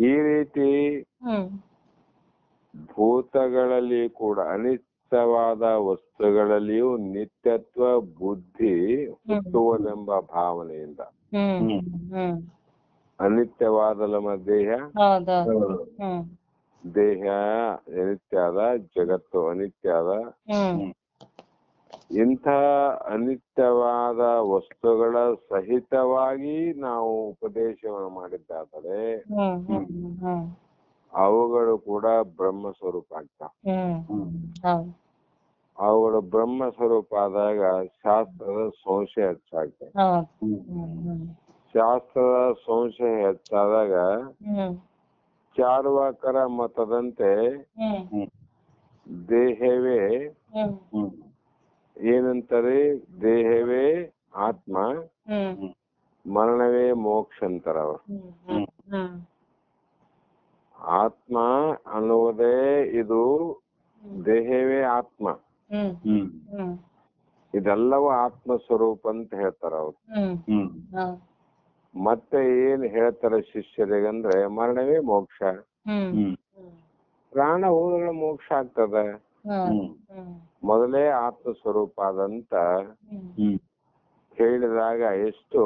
ಈ ರೀತಿ ಭೂತಗಳಲ್ಲಿ ಕೂಡ ಅನಿತ್ಯವಾದ ವಸ್ತುಗಳಲ್ಲಿಯೂ ನಿತ್ಯತ್ವ ಬುದ್ಧಿ ಹುಟ್ಟುವುದೆಂಬ ಭಾವನೆಯಿಂದ. ಅನಿತ್ಯವಾದ ನಮ್ಮ ದೇಹ? ದೇಹ ಅನಿತ್ಯ ಅದ ಜಗತ್ತು ಅನಿತ್ಯ ಅದ. ಹ್ಮ್. ಇಂಥ ಅನಿತ್ಯವಾದ ವಸ್ತುಗಳ ಸಹಿತವಾಗಿ ನಾವು ಉಪದೇಶವನ್ನು ಮಾಡಿದ್ದಾದರೆ ಅವುಗಳು ಕೂಡ ಬ್ರಹ್ಮ ಸ್ವರೂಪ ಆಗ್ತಾವ ಹೌದು. ಅವುಗಳು ಬ್ರಹ್ಮ ಸ್ವರೂಪ ಆದಾಗ ಶಾಸ್ತ್ರದ ಸಂಶಯ ಹೆಚ್ಚಾಗ್ತದೆ. ಶಾಸ್ತ್ರದ ಸಂಶಯ ಹೆಚ್ಚಾದಾಗ ಚಾರ್ವಾಕರ ಮತದಂತೆ ದೇಹವೇ ಏನಂತಾರೆ? ದೇಹವೇ ಆತ್ಮ ಮರಣವೇ ಮೋಕ್ಷ ಅಂತಾರ ಅವರು. ಆತ್ಮ ಅನ್ನುವುದೇ ಇದು ದೇಹವೇ ಆತ್ಮ. ಇದೆಲ್ಲವೂ ಆತ್ಮ ಸ್ವರೂಪ ಅಂತ ಹೇಳ್ತಾರ ಅವ್ರು. ಮತ್ತೆ ಏನ್ ಹೇಳ್ತಾರೆ ಶಿಷ್ಯರಿಗಂದ್ರೆ ಮರಣವೇ ಮೋಕ್ಷ. ಪ್ರಾಣ ಹೋದ್ರೆ ಮೋಕ್ಷ ಆಗ್ತದೆ. ಮೊದಲೇ ಆತ್ಮ ಸ್ವರೂಪ ಆದಂತ ಹೇಳಿದಾಗ ಎಷ್ಟು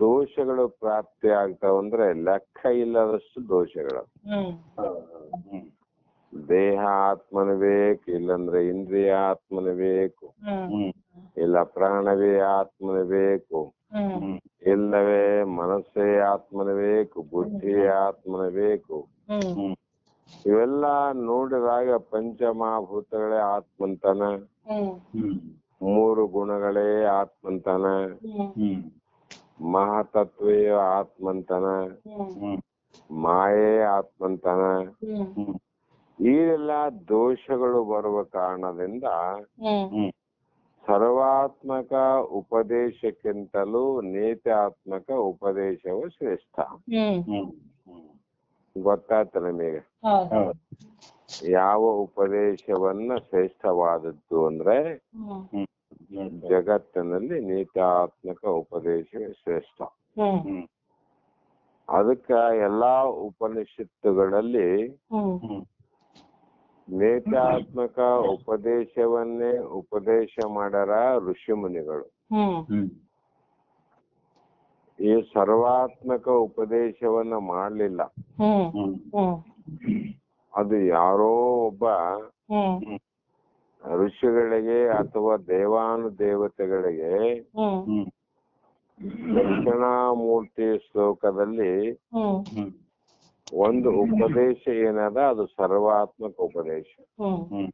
ದೋಷಗಳು ಪ್ರಾಪ್ತಿ ಆಗ್ತಾವ ಅಂದ್ರೆ ಲೆಕ್ಕ ಇಲ್ಲದಷ್ಟು ದೋಷಗಳು. ದೇಹ ಆತ್ಮನ ಬೇಕು ಇಲ್ಲಂದ್ರೆ ಇಂದ್ರಿಯ ಆತ್ಮನ ಬೇಕು ಇಲ್ಲ ಪ್ರಾಣವೇ ಆತ್ಮನ ಬೇಕು ಇಲ್ಲವೇ ಮನಸ್ಸೇ ಆತ್ಮನ ಬೇಕು ಬುದ್ಧಿ ಆತ್ಮನ ಬೇಕು. ಇವೆಲ್ಲ ನೋಡಿದಾಗ ಪಂಚಮಹಾಭೂತಗಳೇ ಆತ್ಮಂತನ ಹ್ಮ್. ಮೂರು ಗುಣಗಳೇ ಆತ್ಮಂತನ ಹ್ಮ್. ಮಹಾತತ್ವೇ ಆತ್ಮಂತನ ಹ್ಮ್. ಮಾಯೇ ಆತ್ಮಂತನ ಹ್ಮ್. ಈ ಎಲ್ಲ ದೋಷಗಳು ಬರುವ ಕಾರಣದಿಂದ ಹ್ಮ್. ಸರ್ವಾತ್ಮಕ ಉಪದೇಶಕ್ಕಿಂತಲೂ ನೇತ್ಯಾತ್ಮಕ ಉಪದೇಶವು ಶ್ರೇಷ್ಠ. ಗೊತ್ತಾಯ್ತು ನಮಗೆ. ಹೌದು. ಯಾವ ಉಪದೇಶವನ್ನ ಶ್ರೇಷ್ಠವಾದದ್ದು ಅಂದ್ರೆ ಜಗತ್ತಿನಲ್ಲಿ ನೀತಾತ್ಮಕ ಉಪದೇಶವೇ ಶ್ರೇಷ್ಠ. ಹ್ಮ್. ಅದಕ್ಕ ಎಲ್ಲಾ ಉಪನಿಷತ್ತುಗಳಲ್ಲಿ ನೇತಾತ್ಮಕ ನೇತ್ಯಾತ್ಮಕ ಉಪದೇಶವನ್ನೇ ಉಪದೇಶ ಮಾಡರ ಋಷಿ ಮುನಿಗಳು. ಹ್ಮ್. ಈ ಸರ್ವಾತ್ಮಕ ಉಪದೇಶವನ್ನ ಮಾಡಲಿಲ್ಲ. ಅದು ಯಾರೋ ಒಬ್ಬ ಹ್ಮ್. ಋಷಿಗಳಿಗೆ ಅಥವಾ ದೇವಾನು ದೇವತೆಗಳಿಗೆ ಹ್ಮ್. ದಕ್ಷಿಣಾಮೂರ್ತಿ ಶ್ಲೋಕದಲ್ಲಿ ಹ್ಮ್. ಒಂದು ಉಪದೇಶ ಏನದ? ಅದು ಸರ್ವಾತ್ಮಕ ಉಪದೇಶ. ಹ್ಮ್.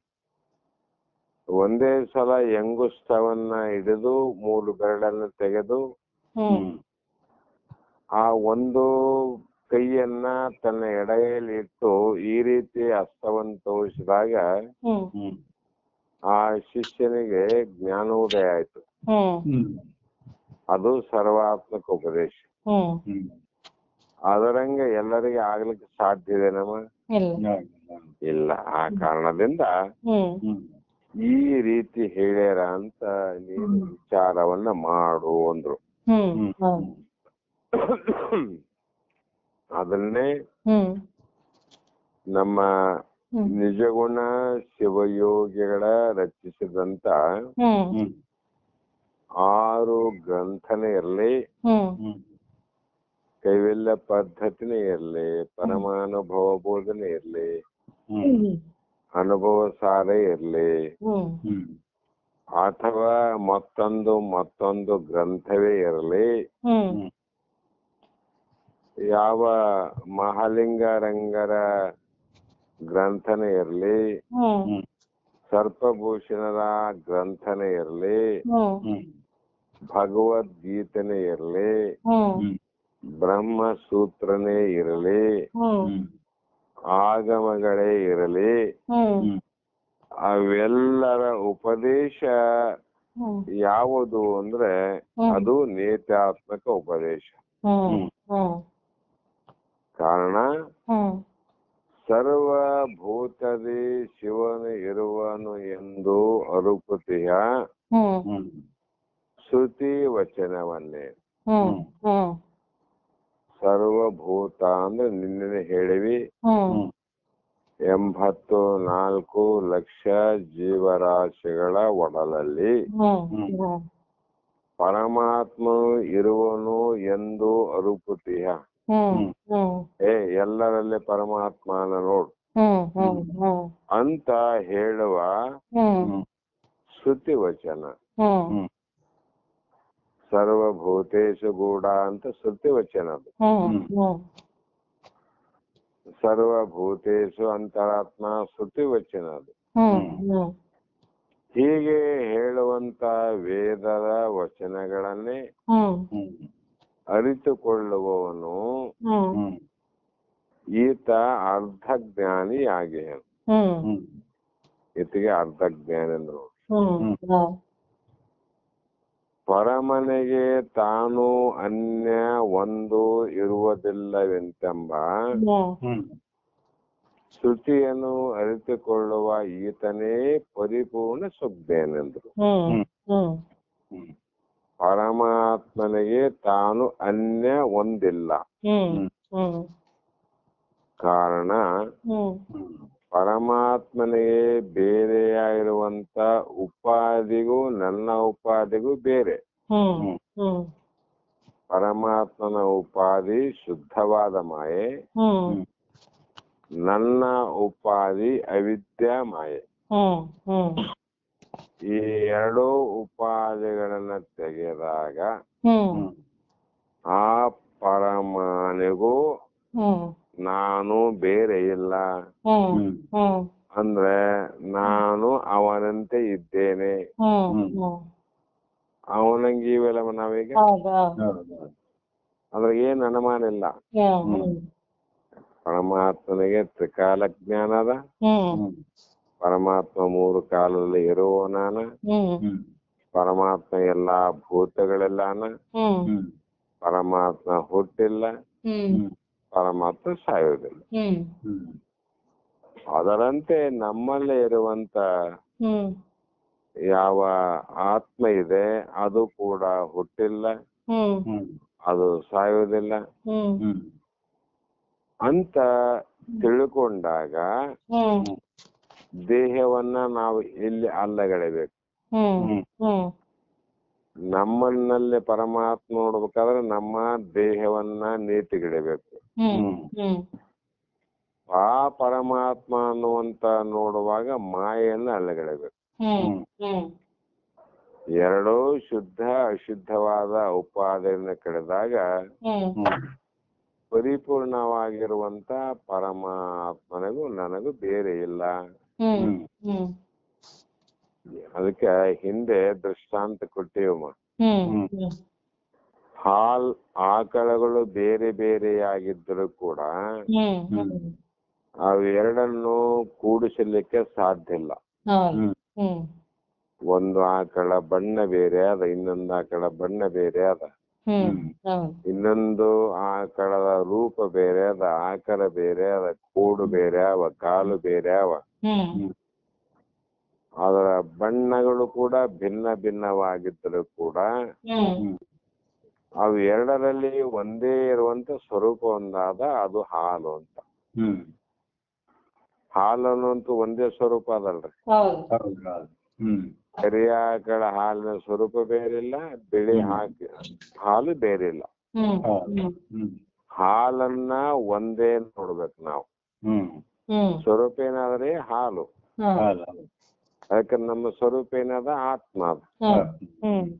ಒಂದೇ ಸಲ ಯಂಗುಸ್ತವನ್ನ ಹಿಡಿದು ಮೂರು ಬೆರಳನ್ನು ತೆಗೆದು ಹ್ಮ್. ಆ ಒಂದು ಕೈಯನ್ನ ತನ್ನ ಎಡೆಯಲ್ಲಿ ಇಟ್ಟು ಈ ರೀತಿ ಹಸ್ತವನ್ನು ತೋರಿಸಿದಾಗ ಹ್ಮ್. ಆ ಶಿಷ್ಯನಿಗೆ ಜ್ಞಾನೋದಯ ಆಯ್ತು. ಹ್ಮ್. ಅದು ಸರ್ವಾತ್ಮಕ ಉಪದೇಶ. ಹ್ಮ್. ಅದರಂಗೆ ಎಲ್ಲರಿಗೆ ಆಗ್ಲಿಕ್ಕೆ ಸಾಧ್ಯ ಇದೆ ನಮ್ಮ? ಇಲ್ಲ. ಇಲ್ಲ. ಆ ಕಾರಣದಿಂದ ಹ್ಮ್. ಈ ರೀತಿ ಹೇಳ್ಯಾರ ಅಂತ ನೀನು ವಿಚಾರವನ್ನ ಮಾಡು ಅಂದ್ರು. ಅದನ್ನೇ ಹ್ಮ್. ನಮ್ಮ ನಿಜಗುಣ ಶಿವಯೋಗಿಗಳ ರಚಿಸಿದಂತ ಹ್ಮ್. ಆರು ಗ್ರಂಥನೇ ಇರಲಿ ಹ್ಮ್. ಕೈವಲ್ಯ ಪದ್ಧತಿನೇ ಇರಲಿ ಪರಮಾನುಭವ ಬೋಧನೆ ಇರಲಿ ಹ್ಮ್. ಅನುಭವ ಸಾರ ಇರಲಿ ಹ್ಮ್. ಅಥವಾ ಮತ್ತೊಂದು ಮತ್ತೊಂದು ಗ್ರಂಥವೇ ಇರಲಿ ಹ್ಮ್. ಯಾವ ಮಹಾಲಿಂಗರಂಗರ ಗ್ರಂಥನೇ ಇರಲಿ ಸರ್ಪಭೂಷಣರ ಗ್ರಂಥನೇ ಇರಲಿ ಹ್ಮ್. ಭಗವದ್ಗೀತೆನೇ ಇರಲಿ ಹ್ಮ್. ಬ್ರಹ್ಮ ಸೂತ್ರನೇ ಇರಲಿ ಆಗಮಗಳೇ ಇರಲಿ ಅವೆಲ್ಲರ ಉಪದೇಶ ಯಾವುದು ಅಂದ್ರೆ ಅದು ನೇತ್ಯಾತ್ಮಕ ಉಪದೇಶ. ಕಾರಣ ಸರ್ವ ಸರ್ವಭೂತದಿ ಶಿವನು ಇರುವನು ಎಂದು ಅರುಪತಿಯ ಹ್ಮ್ ಶ್ರುತಿ ವಚನವನ್ನೇ. ಸರ್ವಭೂತ ಅಂದ್ರೆ ನಿನ್ನೆ ಹೇಳಿವಿ. ಎಂಬತ್ತು ನಾಲ್ಕು ಲಕ್ಷ ಜೀವರಾಶಿಗಳ ಒಡಲಲ್ಲಿ ಪರಮಾತ್ಮನು ಇರುವನು ಎಂದು ಅರುಪುತಿಯ ಏ ಎಲ್ಲರಲ್ಲೇ ಪರಮಾತ್ಮನ ನೋಡು. ಅಂತ ಹೇಳುವ ಶ್ರುತಿ ವಚನ ಸರ್ವಭೂತೇಶು ಗೂಢ ಅಂತ ಶ್ರುತಿ ವಚನ ಅದು ಸರ್ವಭೂತೇಶು ಅಂತರಾತ್ಮ ಶ್ರುತಿ ವಚನ ಅದು ಹೀಗೆ ಹೇಳುವಂತ ವೇದದ ವಚನಗಳನ್ನೇ ಅರಿತುಕೊಳ್ಳುವವನು ಹ್ಮ್. ಈತ ಅರ್ಧಜ್ಞಾನಿ ಜ್ಞಾನಿ ಹ್ಮ್. ಈತಿಗೆ ಹ್ಮ್. ಹ್ಮ್. ಪರಮನೆಗೆ ತಾನು ಅನ್ಯ ಒಂದು ಇರುವುದಿಲ್ಲವೆಂತೆಂಬ ಶ್ರುತಿಯನ್ನು ಅರಿತುಕೊಳ್ಳುವ ಈತನೇ ಪರಿಪೂರ್ಣ ಸುಜ್ಞಾನೆಂದರು ಹ್ಮ್. ಹ್ಮ್. ಪರಮಾತ್ಮನಿಗೆ ತಾನು ಅನ್ಯ ಒಂದಿಲ್ಲ. ಹ್ಮ್ ಹ್ಮ್. ಕಾರಣ ಹ್ಮ್. ಪರಮಾತ್ಮನಿಗೆ ಬೇರೆಯಾಗಿರುವಂತ ಉಪಾಧಿಗೂ ನನ್ನ ಉಪಾಧಿಗೂ ಬೇರೆ. ಹ್ಮ್ ಹ್ಮ್. ಪರಮಾತ್ಮನ ಉಪಾಧಿ ಶುದ್ಧವಾದ ಮಾಯೆ. ಹ್ಮ್. ನನ್ನ ಉಪಾಧಿ ಅವಿದ್ಯಾ ಮಾಯೆ. ಹ್ಮ್ ಹ್ಮ್. ಈ ಎರಡು ಉಪಾಧಿಗಳನ್ನ ತೆಗೆದಾಗ ಹ್ಮ್. ಆ ಪರಮಾನಿಗೂ ಹ್ಮ್. ನಾನು ಬೇರೆ ಇಲ್ಲ. ಹ್ಮ್. ಹ್ಮ್. ಅಂದ್ರೆ ನಾನು ಅವನಂತೆ ಇದ್ದೇನೆ. ಹ್ಮ್. ಹ್ಮ್. ಅವನಂಗೆ ಇವೆಲ್ಲ ನಾವೀಗ? ಹೌದಾ. ಅದ್ರ ಏನ್ ಅನುಮಾನ ಇಲ್ಲ? ಪರಮಾತ್ಮನಿಗೆ ತ್ರಿಕಾಲ ಜ್ಞಾನ ಅದ ಹ್ಮ್. ಪರಮಾತ್ಮ ಮೂರು ಕಾಲದಲ್ಲಿ ಇರುವವನಾನ ಹ್ಮ್. ಪರಮಾತ್ಮ ಎಲ್ಲಾ ಭೂತಗಳೆಲ್ಲಾನ ಹ್ಮ್. ಪರಮಾತ್ಮ ಹುಟ್ಟಿಲ್ಲ ಹ್ಮ್. ಪರಮಾತ್ಮ ಸಾಯೋದಿಲ್ಲ ಹ್ಮ್. ಅದರಂತೆ ನಮ್ಮಲ್ಲಿ ಇರುವಂತ ಹ್ಮ್. ಯಾವ ಆತ್ಮ ಇದೆ ಅದು ಕೂಡ ಹುಟ್ಟಿಲ್ಲ ಹ್ಮ್. ಅದು ಸಾಯುವುದಿಲ್ಲ. ಹ್ಮ್. ಅಂತ ತಿಳ್ಕೊಂಡಾಗ ಹ್ಮ್. ದೇಹವನ್ನ ನಾವು ಇಲ್ಲಿ ಅಲ್ಲಗಳೆಬೇಕು? ಹ್ಮ್ ಹ್ಮ್. ನಮ್ಮನ್ನಲ್ಲಿ ಪರಮಾತ್ಮ ನೋಡ್ಬೇಕಾದ್ರೆ ನಮ್ಮ ದೇಹವನ್ನ ನೀತಿಗಿಡಬೇಕು. ಹ್ಮ್ ಹ್ಮ್. ಆ ಪರಮಾತ್ಮ ಅನ್ನುವಂತ ನೋಡುವಾಗ ಮಾಯೆಯನ್ನ ಹ್ಮ್ ಎರಡೂ ಶುದ್ಧ ಅಶುದ್ಧವಾದ ಉಪಾದೆಯನ್ನು ಕಳೆದಾಗ ಹ್ಮ್. ಪರಿಪೂರ್ಣವಾಗಿರುವಂತ ಪರಮಾತ್ಮನಿಗೂ ನನಗೂ ಬೇರೆ ಇಲ್ಲ. ಅದಕ್ಕೆ ಹಿಂದೆ ದೃಷ್ಟಾಂತ ಕೊಟ್ಟಿವಮ್ಮ ಹಾಲ್ ಆಕಳಗಳು ಬೇರೆ ಬೇರೆಯಾಗಿದ್ದರೂ ಕೂಡ ಅವೆರಡನ್ನು ಕೂಡಿಸಲಿಕ್ಕೆ ಸಾಧ್ಯ ಇಲ್ಲ. ಹೌದು. ಹ್ಮ್. ಒಂದು ಆಕಳ ಬಣ್ಣ ಬೇರೆ ಅದ ಇನ್ನೊಂದು ಆಕಳ ಬಣ್ಣ ಬೇರೆ ಅದ ಇನ್ನೊಂದು ಆಕಳದ ರೂಪ ಬೇರೆ ಅದ ಆಕಾರ ಬೇರೆ ಅದ ಕೂಡು ಬೇರೆ ಅವ ಕಾಲು ಬೇರೆ ಅವ. ಅದರ ಬಣ್ಣಗಳು ಕೂಡ ಭಿನ್ನ ಭಿನ್ನವಾಗಿದ್ದರೂ ಕೂಡ ಅವು ಎರಡರಲ್ಲಿ ಒಂದೇ ಇರುವಂತ ಸ್ವರೂಪ ಒಂದಾದ ಅದು ಹಾಲು ಅಂತ. ಹಾಲು ಅನ್ನುವಂತ ಒಂದೇ ಸ್ವರೂಪ ಅದಲ್ರಿ. ಆಕಳ ಹಾಲಿನ ಸ್ವರೂಪ ಬೇರಿಲ್ಲ ಬಿಳಿ ಹಾಕಿ ಹಾಲು ಬೇರಿಲ್ಲ. ಹ್ಮ್. ಹ್ಮ್. ಹಾಲನ್ನ ಒಂದೇ ನೋಡ್ಬೇಕು ನಾವು. ಹ್ಮ್. ಸ್ವರೂಪ ಏನಾದ್ರೆ ಹಾಲು. ಅದಕ್ಕ ನಮ್ಮ ಸ್ವರೂಪ ಏನದ? ಆತ್ಮ ಅದ. ಹ್ಮ್.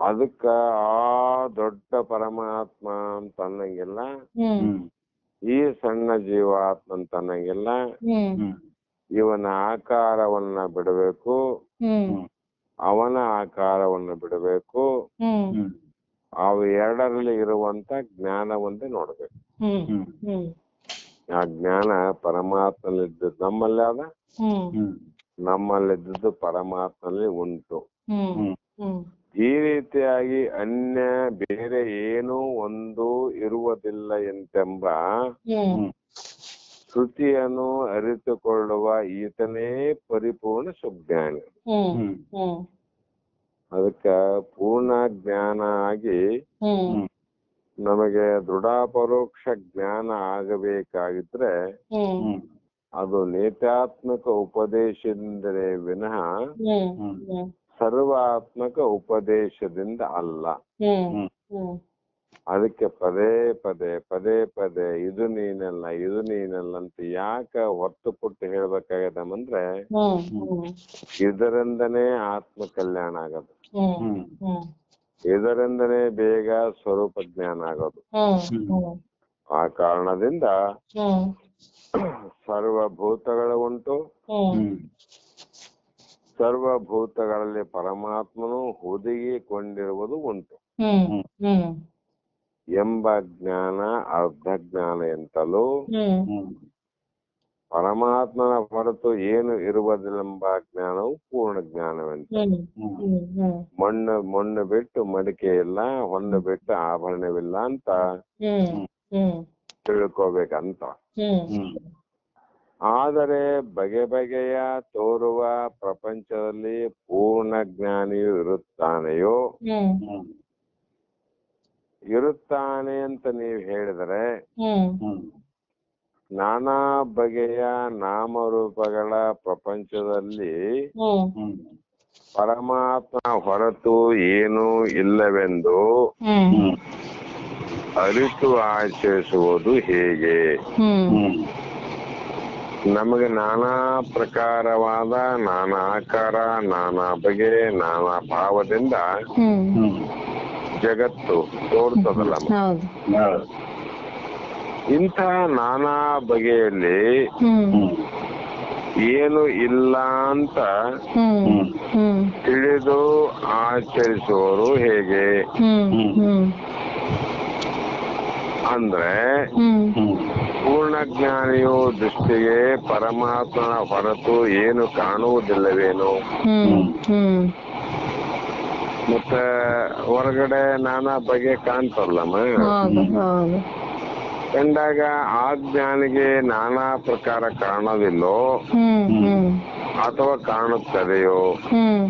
ಅದಕ್ಕ ಆ ದೊಡ್ಡ ಪರಮಾತ್ಮ ಅಂತ ಅನ್ನಂಗಿಲ್ಲ. ಹ್ಮ್. ಈ ಸಣ್ಣ ಜೀವಾತ್ಮ ಅಂತ ಅನ್ನಂಗಿಲ್ಲ. ಹ್ಮ್. ಇವನ ಆಕಾರವನ್ನ ಬಿಡಬೇಕು. ಹ್ಮ್. ಅವನ ಆಕಾರವನ್ನು ಬಿಡಬೇಕು. ಹ್ಮ್. ಅವು ಎರಡರಲ್ಲಿ ಇರುವಂತ ಜ್ಞಾನವಂತೆ ನೋಡ್ಬೇಕು. ಹ್ಮ್. ಹ್ಮ್. ಆ ಜ್ಞಾನ ಪರಮಾತ್ಮನಲ್ಲಿದ್ದದ್ದು ನಮ್ಮಲ್ಲಿ ಅದ ಹ್ಮ್. ನಮ್ಮಲ್ಲಿದ್ದದ್ದು ಪರಮಾತ್ಮನಲ್ಲಿ ಉಂಟು. ಹ್ಮ್. ಹ್ಮ್. ಈ ರೀತಿಯಾಗಿ ಅನ್ಯ ಬೇರೆ ಏನೂ ಒಂದು ಇರುವುದಿಲ್ಲ ಎಂತೆಂಬ ಹ್ಮ್. ಶ್ರುತಿಯನ್ನು ಅರಿತುಕೊಳ್ಳುವ ಈತನೇ ಪರಿಪೂರ್ಣ ಸುಜ್ಞಾನಿ. ಹ್ಮ್ ಹ್ಮ್. ಅದಕ್ಕ ಪೂರ್ಣ ಜ್ಞಾನ ಆಗಿ ಹ್ಮ್. ನಮಗೆ ದೃಢ ಪರೋಕ್ಷ ಜ್ಞಾನ ಆಗಬೇಕಾಗಿದ್ರೆ ಅದು ನೇತಾತ್ಮಕ ಉಪದೇಶದಿಂದಲೇ ವಿನಃ ಸರ್ವಾತ್ಮಕ ಉಪದೇಶದಿಂದ ಅಲ್ಲ. ಹ್ಮ್. ಹ್ಮ್. ಹ್ಮ್. ಅದಕ್ಕೆ ಪದೇ ಪದೇ ಪದೇ ಪದೇ ಇದು ನೀನಲ್ಲ ಇದು ನೀನಲ್ಲ ಅಂತ ಯಾಕ ಹೊತ್ತು ಪುಟ್ಟು ಹೇಳ್ಬೇಕಾಗದಮ್ಮಂದ್ರೆ ಅಂದ್ರೆ ಇದರಿಂದನೆ ಇದರಿಂದನೇ ಆತ್ಮ ಕಲ್ಯಾಣ ಆಗೋದು. ಹ್ಮ್ ಹ್ಮ್. ಹ್ಮ್. ಇದರಿಂದನೇ ಬೇಗ ಸ್ವರೂಪ ಜ್ಞಾನ ಆಗೋದು. ಆ ಕಾರಣದಿಂದ ಹ್ಮ್. ಸರ್ವಭೂತಗಳು ಉಂಟು. ಸರ್ವಭೂತಗಳಲ್ಲಿ ಪರಮಾತ್ಮನು ಹುದುಗಿಕೊಂಡಿರುವುದು ಉಂಟು. ಹ್ಮ್. ಹ್ಮ್. ಎಂಬ ಜ್ಞಾನ ಅರ್ಧ ಜ್ಞಾನ ಎಂತಲೂ ಪರಮಾತ್ಮನ ಹೊರತು ಏನು ಇರುವುದಿಲ್ಲೆಂಬ ಜ್ಞಾನವು ಪೂರ್ಣ ಜ್ಞಾನವೆಂತ ಮಣ್ಣು ಮಣ್ಣು ಬಿಟ್ಟು ಮಡಿಕೆ ಇಲ್ಲ ಹೊನ್ನು ಬಿಟ್ಟು ಆಭರಣವಿಲ್ಲ ಅಂತ ತಿಳ್ಕೋಬೇಕಂತ. ಆದರೆ ಬಗೆ ಬಗೆಯ ತೋರುವ ಪ್ರಪಂಚದಲ್ಲಿ ಪೂರ್ಣ ಜ್ಞಾನಿಯು ಇರುತ್ತಾನೆಯೋ? ಇರುತ್ತಾನೆ ಅಂತ ನೀವು ಹೇಳಿದರೆ ನಾನಾ ಬಗೆಯ ನಾಮರೂಪಗಳ ಪ್ರಪಂಚದಲ್ಲಿ ಪರಮಾತ್ಮ ಹೊರತು ಏನೂ ಇಲ್ಲವೆಂದು ಅರಿತು ಆಚರಿಸುವುದು ಹೇಗೆ? ನಮಗೆ ನಾನಾ ಪ್ರಕಾರವಾದ ನಾನಾ ಆಕಾರ ನಾನಾ ಬಗೆ ನಾನಾ ಭಾವದಿಂದ ಜಗತ್ತು ತೋರ್ತದಲ್ಲ ಇಂತಹ. ಇಂಥ ನಾನಾ ಬಗೆಯಲ್ಲಿ ಏನು ಇಲ್ಲ ಅಂತ ತಿಳಿದು ಆಚರಿಸುವವರು ಹೇಗೆ? ಅಂದ್ರೆ ಹ್ಮ್. ಹ್ಮ್. ಪೂರ್ಣ ಜ್ಞಾನಿಯು ದೃಷ್ಟಿಗೆ ಪರಮಾತ್ಮನ ಹೊರತು ಏನು ಕಾಣುವುದಿಲ್ಲವೇನು? ಮತ್ತೆ ಹೊರಗಡೆ ನಾನಾ ಬಗೆ ಕಾಣ್ತಲ್ಲಮ್ಮ ಹೌದು ಹೌದು. ಕಂಡಾಗ ಆ ಜ್ಞಾನಿಗೆ ನಾನಾ ಪ್ರಕಾರ ಕಾಣೋದಿಲ್ಲೋ ಹ್ಮ್ ಹ್ಮ್. ಅಥವಾ ಕಾಣುತ್ತದೆಯೋ? ಹ್ಮ್.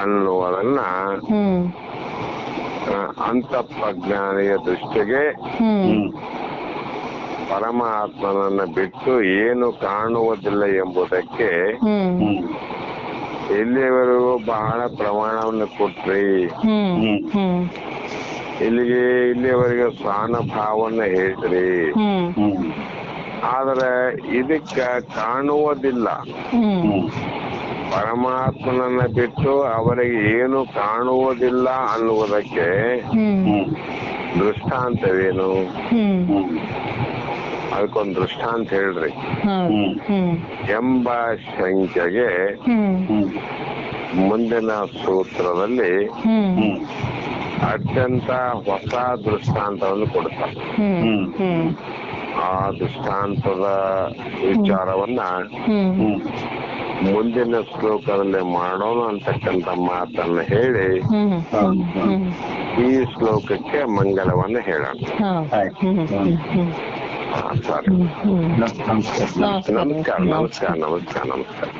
ಅನ್ನುವುದನ್ನ ಹ್ಮ್. ಆ, ಅಂತಃಪ್ರಜ್ಞಾನಿಯ ದೃಷ್ಟಿಗೆ ಹ್ಮ್. ಪರಮಾತ್ಮನನ್ನ ಬಿಟ್ಟು ಏನು ಕಾಣುವುದಿಲ್ಲ ಎಂಬುದಕ್ಕೆ ಹ್ಮ್. ಇಲ್ಲಿಯವರೆಗೂ ಬಹಳ ಪ್ರಮಾಣವನ್ನು ಕೊಟ್ರಿ. ಇಲ್ಲಿಗೆ ಇಲ್ಲಿಯವರೆಗೆ ಸ್ಥಾನ ಹೇಳಿದ್ರಿ ಹೇಳ್ರಿ ಹ್ಮ್. ಆದ್ರೆ ಇದಕ್ಕ ಕಾಣುವುದಿಲ್ಲ. ಪರಮಾತ್ಮನನ್ನ ಬಿಟ್ಟು ಅವರಿಗೆ ಏನು ಕಾಣುವುದಿಲ್ಲ ಅನ್ನುವುದಕ್ಕೆ ದೃಷ್ಟಾಂತವೇನು? ಅದಕ್ಕೊಂದು ದೃಷ್ಟಾಂತ ಹೇಳ್ರಿ. ಎಂಬ ಸಂಖ್ಯೆಗೆ ಮುಂದಿನ ಸೂತ್ರದಲ್ಲಿ ಅತ್ಯಂತ ಹೊಸ ದೃಷ್ಟಾಂತವನ್ನು ಕೊಡ್ತಾರೆ ಆ ದೃಷ್ಟಾಂತದ ವಿಚಾರವನ್ನ ಮುಂದಿನ ಶ್ಲೋಕದಲ್ಲಿ ಮಾಡೋಣ ಅಂತಕ್ಕಂಥ ಮಾತನ್ನ ಹೇಳಿ ಈ ಶ್ಲೋಕಕ್ಕೆ ಮಂಗಳವನ್ನ ಹೇಳೋಣ. አሳር እና ምስጋና ምስጋና ምስጋና ምስጋና